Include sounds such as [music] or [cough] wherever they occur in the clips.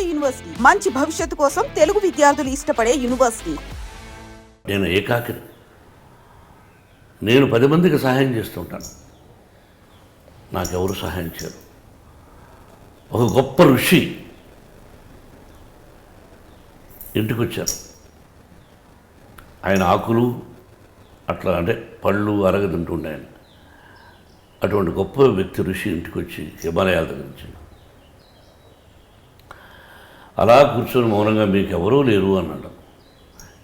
నాడు యూనివర్సిటీ. మంచి భవిష్యత్తు కోసం తెలుగు విద్యార్థులు ఇష్టపడే యూనివర్సిటీ. నేను ఏకాకిని నేను పది మందికి సహాయం చేస్తుంటాను. నాకెవరు సహాయం చేయరు. ఒక గొప్ప ఋషి ఇంటికి వచ్చారు ఆయన ఆకులు అట్లా అంటే పళ్ళు అరగదింటుండే ఆయన. అటువంటి గొప్ప వ్యక్తి ఋషి ఇంటికి వచ్చి హిమాలయాల దగ్గర నుంచి అలా కూర్చొని మౌనంగా మీకు ఎవరూ లేరు అన్నాడు.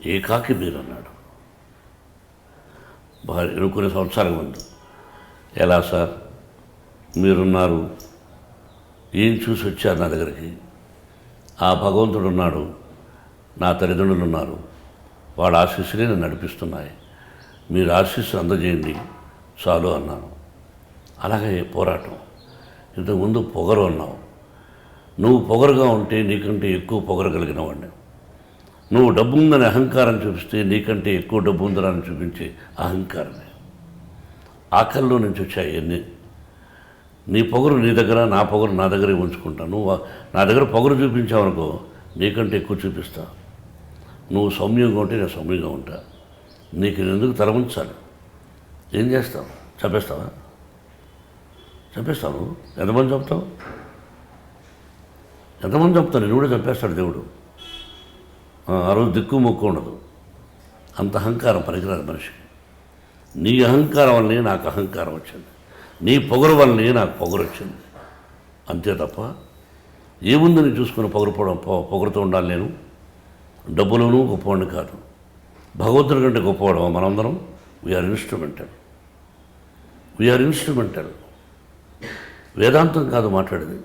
ఏకాకి మీరు అన్నాడు బాగా ఎన్నుకునే సంవత్సరాల ముందు ఎలా సార్? మీరున్నారు. ఏం చూసి వచ్చారు నా దగ్గరికి? ఆ భగవంతుడు ఉన్నాడు. నా తల్లిదండ్రులు ఉన్నారు. వాళ్ళ ఆశీస్సులే నన్ను నడిపిస్తున్నాయి. మీరు ఆశీస్సు అందజేయండి. చాలు అన్నాను. అలాగే పోరాటం. ఇంతకుముందు పొగరు అన్నావు. నువ్వు పొగరుగా ఉంటే నీకంటే ఎక్కువ పొగరు కలిగిన వాడిని నువ్వు డబ్బు ఉందని అహంకారం చూపిస్తే నీకంటే ఎక్కువ డబ్బు ఉందని చూపించే అహంకారమే. ఆకల్లో నుంచి వచ్చాయి అన్నీ నీ పొగరు నీ దగ్గర నా పొగరు నా దగ్గరే ఉంచుకుంటా. నువ్వు నా దగ్గర పొగరు చూపించావనుకో నీకంటే ఎక్కువ చూపిస్తా. నువ్వు సౌమ్యంగా ఉంటే నేను సౌమ్యంగా ఉంటా. నీకు నేను ఎందుకు తల ఉంచాలి ఏం చేస్తావు? చంపేస్తావా? చంపేస్తావు ఎంతమంది చంపుతావు? ఎంతమంది చంపుతావు నేను కూడా చంపేస్తాడు దేవుడు. ఆ రోజు దిక్కు మొక్కు ఉండదు. అంత అహంకారం పనికిరాదు మనిషికి. నీ అహంకారం వల్లనే నాకు అహంకారం వచ్చింది. నీ పొగరు వల్లనే నాకు పొగరు వచ్చింది. అంతే తప్ప ఏముందని చూసుకుని పొగరుపోవడం పొ- పొగరుతూ ఉండాలి నేను? డబ్బులోనూ గొప్పవాడిని కాదు. భగవంతుడి కంటే గొప్పవాడు మనందరం? వీఆర్ ఇన్స్ట్రుమెంటల్ వీఆర్ ఇన్స్ట్రుమెంటల్ వేదాంతం కాదు మాట్లాడేది.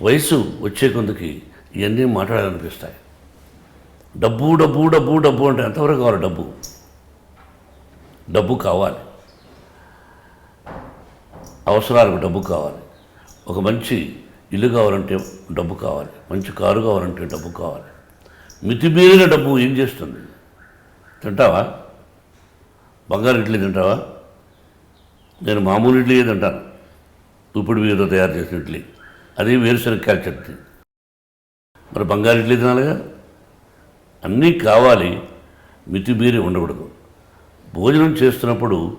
వయసు వచ్చే కొందుకి ఇవన్నీ మాట్లాడాలనిపిస్తాయి. డబ్బు డబ్బు డబ్బు డబ్బు అంటే ఎంతవరకు కావాలి డబ్బు? డబ్బు కావాలి. అవసరాలకు డబ్బు కావాలి. ఒక మంచి ఇల్లు కావాలంటే డబ్బు కావాలి. మంచి కారు కావాలంటే డబ్బు కావాలి. మితిమీరిన డబ్బు ఏం చేస్తుంది? తింటావా? బంగారు ఇడ్లీ తింటావా? నేను మామూలు ఇడ్లీ తింటాను. ఇప్పుడు వీరితో తయారు చేసిన ఇడ్లీ. అది వేరుశనగకాయల చట్నీ. మరి బంగారు ఇడ్లీ తినాలిగా? అన్నీ కావాలి మితిమీరి ఉండకూడదు. భోజనం చేస్తున్నప్పుడు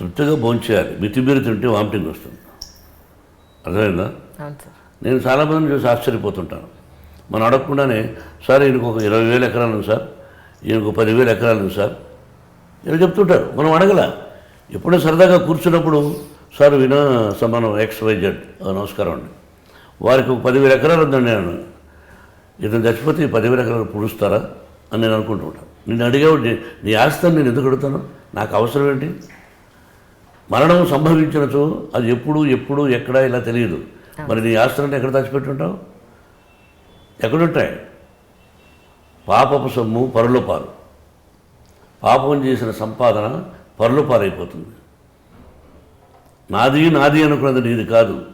తృప్తిగా భోంచేయాలి మితిమీరి తింటే వామిటింగ్ వస్తుంది. అర్థమైందా? నేను చాలామందిని చూసి ఆశ్చర్యపోతుంటాను. మనం అడగకుండానే సార్ ఈయనకు ఒక ఇరవై వేల ఎకరాలు సార్. ఈయనకు పదివేల ఎకరాలు సార్. ఇలా చెప్తుంటారు. మనం అడగల. ఎప్పుడో సరదాగా కూర్చున్నప్పుడు సార్ వినా సమానం ఎక్స్ వై జెడ్ నమస్కారం అండి. వారికి ఒక పదివేల ఎకరాలు ఉందండి నేను. ఇతను చచ్చిపోతే ఈ పదివేల ఎకరాలు పుడుస్తారా అని నేను అనుకుంటూ ఉంటాను నేను అడిగావు నీ- ఆస్తిని నేను ఎందుకు అడుగుతాను? నాకు అవసరం ఏంటి? మరణం సంభవించినచో అది ఎప్పుడు ఎప్పుడు ఎక్కడ ఇలా తెలియదు. మరి నీ ఆస్తులను ఎక్కడ దాచిపెట్టుంటావు? ఎక్కడుంటాయి? పాపపు సొమ్ము పరుల పాలు. పాపం చేసిన సంపాదన పరుల పాలైపోతుంది. నాది నాది అనుకున్నది నీది కాదు.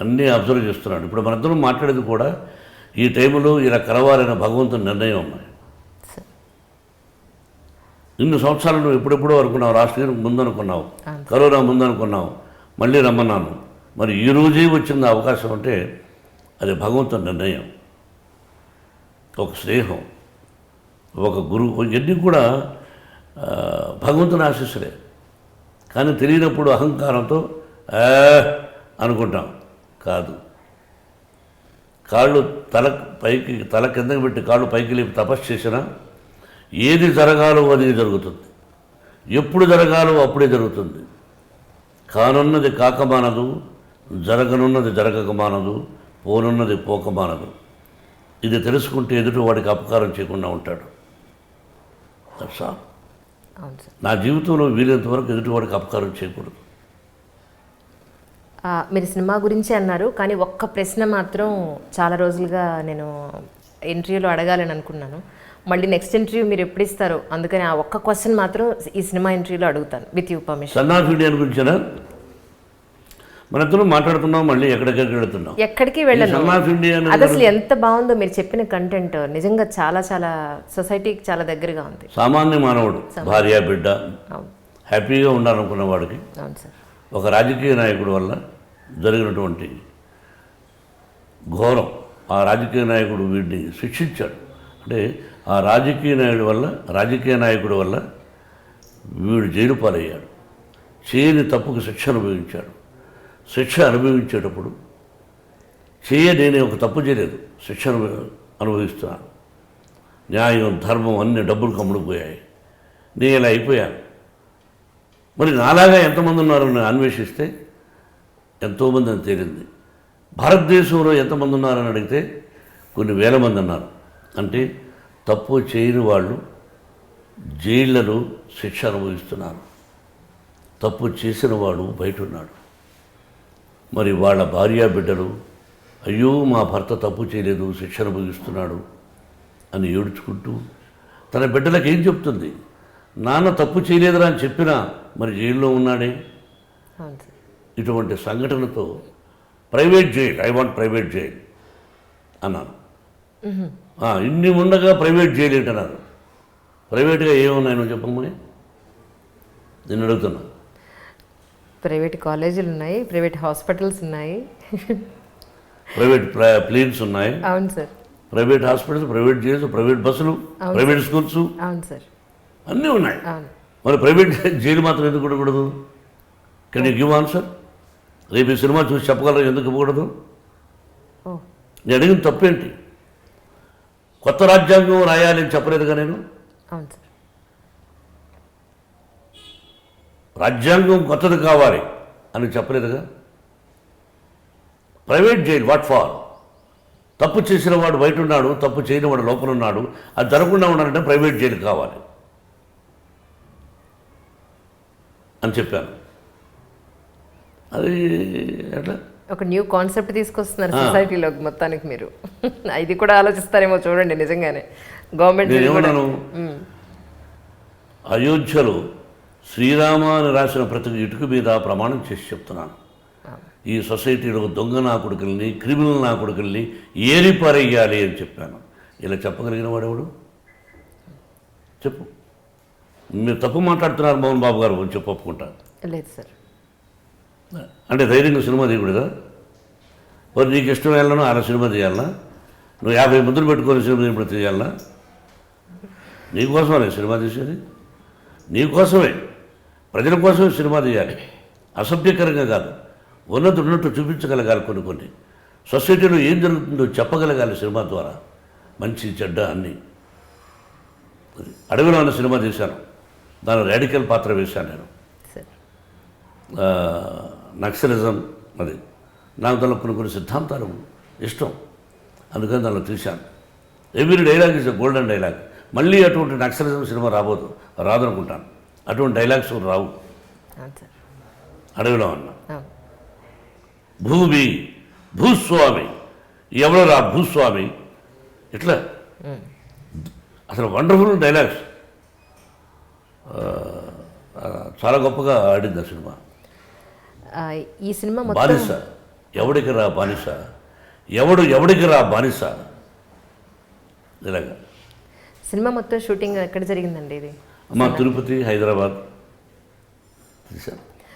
అన్నీ అబ్జర్వ్ చేస్తున్నాడు. ఇప్పుడు మనందరం మాట్లాడేది కూడా ఈ టైంలో ఇలా కలవాలన్న భగవంతుని నిర్ణయం ఉన్నాయి ఇన్ని సంవత్సరాలు నువ్వు ఎప్పుడెప్పుడో అనుకున్నావు రాష్ట్రం ముందనుకున్నావు కరోనా ముందనుకున్నావు మళ్ళీ రమ్మన్నాను. మరి ఈ రోజే వచ్చింది అవకాశం అంటే అది భగవంతుని నిర్ణయం. ఒక స్నేహం ఒక గురువు ఇవన్నీ కూడా భగవంతుని ఆశీస్సులే. కానీ తెలియనప్పుడు అహంకారంతో అనుకుంటాం. కాదు. కాళ్ళు తల పైకి తల కిందకి పెట్టి కాళ్ళు పైకి లేపి తపస్సు చేసినా ఏది జరగాలో అది జరుగుతుంది. ఎప్పుడు జరగాలో అప్పుడే జరుగుతుంది. కానున్నది కాకమానదు జరగనున్నది జరగకమానదు పోనున్నది పోకమానదు ఇది తెలుసుకుంటే ఎదుటి వాడికి అపకారం చేయకుండా ఉంటాడు. సార్. నా జీవితంలో వీలైనంత వరకు ఎదుటి వాడికి అపకారం చేయకూడదు. మీరు సినిమా గురించి అన్నారు కానీ ఒక్క ప్రశ్న మాత్రం చాలా రోజులుగా నేను ఇంటర్వ్యూలో అడగాలని అనుకున్నాను. మళ్ళీ నెక్స్ట్ ఇంటర్వ్యూ మీరు ఎప్పుడు ఇస్తారో అందుకని ఆ ఒక్క క్వశ్చన్ మాత్రం ఈ సినిమా ఇంటర్వ్యూలో అడుగుతాను with you permission son of India గురించేనా? మన ఇద్దరం మాట్లాడుతున్నాం మళ్ళీ ఎక్కడికెక్కడ వెళుతున్నాం. ఎక్కడికి వెళ్ళను. అది అసలు ఎంత బాగుందో మీరు చెప్పిన కంటెంట్ నిజంగా చాలా చాలా సొసైటీకి చాలా దగ్గరగా ఉంది. సామాన్య మానవుడు భార్య బిడ్డ హ్యాపీగా ఉండాలనుకున్న వాడికి అవును సార్. ఒక రాజకీయ నాయకుడి వల్ల జరిగినటువంటి ఘోరం ఆ రాజకీయ నాయకుడు వీడిని శిక్షించాడు. అంటే ఆ రాజకీయ నాయకుడి వల్ల రాజకీయ నాయకుడి వల్ల వీడు జైలు పాలయ్యాడు. చేయని తప్పుకు శిక్ష అనుభవించాడు. శిక్ష అనుభవించేటప్పుడు చేయ నేనే ఒక తప్పు చేయలేదు. శిక్ష అనుభవిస్తున్నాను న్యాయం ధర్మం అన్ని డబ్బులు కమ్ముడుపోయాయి. నేను ఇలా అయిపోయాను మరి నాలాగా ఎంతమంది ఉన్నారో నేను అన్వేషిస్తే ఎంతోమంది అని తేలింది. భారతదేశంలో ఎంతమంది ఉన్నారని అడిగితే కొన్ని వేల మంది ఉన్నారు అంటే తప్పు చేయని వాళ్ళు జైళ్ళలో శిక్ష అనుభవిస్తున్నారు. తప్పు చేసిన వాడు బయట ఉన్నాడు. మరి వాళ్ళ భార్య బిడ్డలు అయ్యో మా భర్త తప్పు చేయలేదు శిక్ష అనుభవిస్తున్నాడు అని ఏడుచుకుంటూ తన బిడ్డలకు ఏం చెప్తుంది? నాన్న తప్పు చేయలేదురా అని చెప్పినా మరి జైల్లో ఉన్నాడే? ఇటువంటి సంఘటనతో private jail I want private jail అన్నాను. ఇన్ని ఉండగా ప్రైవేట్ జైలు ఏంటన్నారు? ప్రైవేట్గా ఏమున్నాయి నువ్వు చెప్పమ్మని నేను అడుగుతున్నా. ప్రైవేట్ కాలేజీలు ఉన్నాయి ప్రైవేట్ హాస్పిటల్స్ ఉన్నాయి. ప్రైవేట్ ప్లా- ప్లేన్స్ ఉన్నాయి. అవును sir. Private hospitals private jails private బస్సులు ప్రైవేట్ స్కూల్స్. అవును సార్. అన్నీ ఉన్నాయి. మరి ప్రైవేట్ జైలు మాత్రం ఎందుకు ఉండకూడదు కెన్ యూ గివ్ ఆన్సర్ రేపు ఈ సినిమా చూసి చెప్పగలరు? ఎందుకు ఇవ్వకూడదు? నేను అడిగిన తప్పేంటి? కొత్త రాజ్యాంగం రాయాలి అని చెప్పలేదుగా నేను? రాజ్యాంగం కొత్తది కావాలి అని చెప్పలేదుగా? ప్రైవేట్ జైలు వాట్ ఫార్ తప్పు చేసిన వాడు బయట ఉన్నాడు తప్పు చేయని వాడు లోపల ఉన్నాడు. అది జరగకుండా ఉండాలంటే ప్రైవేట్ జైలు కావాలి. అని చెప్పాను. అది ఎట్లా? ఒక న్యూ కాన్సెప్ట్ తీసుకొస్తున్నారు సొసైటీలో మొత్తానికి మీరు. [laughs] ఇది కూడా ఆలోచిస్తారేమో చూడండి నిజంగానే. గవర్నమెంట్ అయోధ్యలో శ్రీరామ అని రాసిన ప్రతి ఇటుక మీద ప్రమాణం చేసి చెప్తున్నాను. ఈ సొసైటీలో దొంగ నా కొడుకుల్ని క్రిమినల్ నా కొడుకుల్ని ఏరి పారేయాలి అని చెప్పాను. ఇలా చెప్పగలిగిన వాడెవడు చెప్పు. మీరు తప్పు మాట్లాడుతున్నారు మోహన్ బాబు గారు కొంచెం ఒప్పుకుంటా లేదు సార్. అంటే ధైర్యంగా సినిమా తీయకూడదా? మరి నీకు ఇష్టం వెళ్ళను అలా సినిమా తీయాలనా? నువ్వు యాభై ముద్దులు పెట్టుకొని సినిమా ఇప్పుడు తీయాలనా? నీకోసమే సినిమా తీసేది. నీకోసమే ప్రజల కోసమే సినిమా తీయాలి. అసభ్యకరంగా కాదు. ఉన్నట్టు ఉన్నట్టు చూపించగలగాలి కొన్ని కొన్ని. సొసైటీలో ఏం జరుగుతుందో చెప్పగలగాలి సినిమా ద్వారా. మంచి చెడ్డ అన్నీ. అడవిలో ఉన్న సినిమా తీశాను. దాని రాడికల్ పాత్ర వేశాను నేను. నక్సలిజం అది. నాకు దానిలో కొన్ని కొన్ని సిద్ధాంతాలు ఇష్టం. అందుకని దానిలో తీశాను. Every dialogue is golden dialogue మళ్ళీ అటువంటి నక్సలిజం సినిమా రాబోదు. రాదనుకుంటాను. అటువంటి డైలాగ్స్ రావు. అడవిలో అన్న భూమి భూస్వామి. ఎవరు రా భూస్వామి? ఇట్లా అసలు వండర్ఫుల్ డైలాగ్స్ చాలా గొప్పగా ఆడింది ఆ సినిమా. ఈ సినిమా బానిస. ఎవడికి రా బానిస? ఎవడు ఎవడికి రా బానిస? ఇలాగా. సినిమా మొత్తం షూటింగ్ ఎక్కడ జరిగిందండి ఇది? అమ్మ తిరుపతి హైదరాబాద్.